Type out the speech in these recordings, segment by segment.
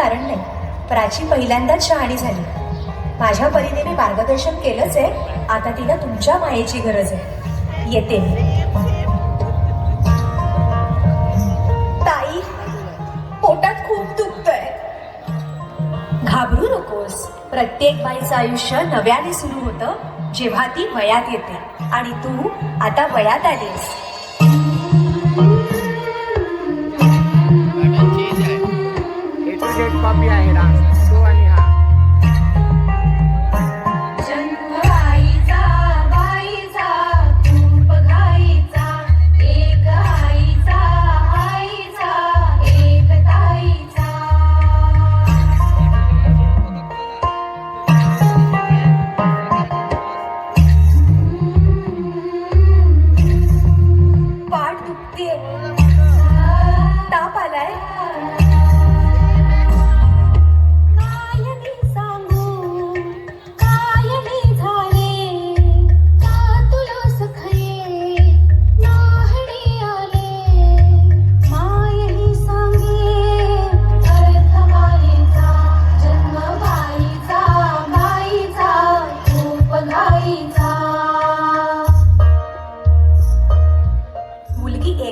कारण नाही. प्राची पहिल्यांदाच शहाणी झाली. माझ्या परीने मी मार्गदर्शन केलंच आहे. आता तिला तुमच्या मायेची गरज आहे. येते ताई पोटात खूप दुखतंय. घाबरू नकोस. प्रत्येक बाईचं आयुष्य नव्याने सुरू होतं जेव्हा ती वयात येते. आणि तू आता वयात आलीस. कॉपी आहे डान्स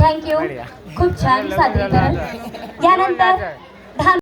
थँक्यू खूप छान सादरीकरण. यानंतर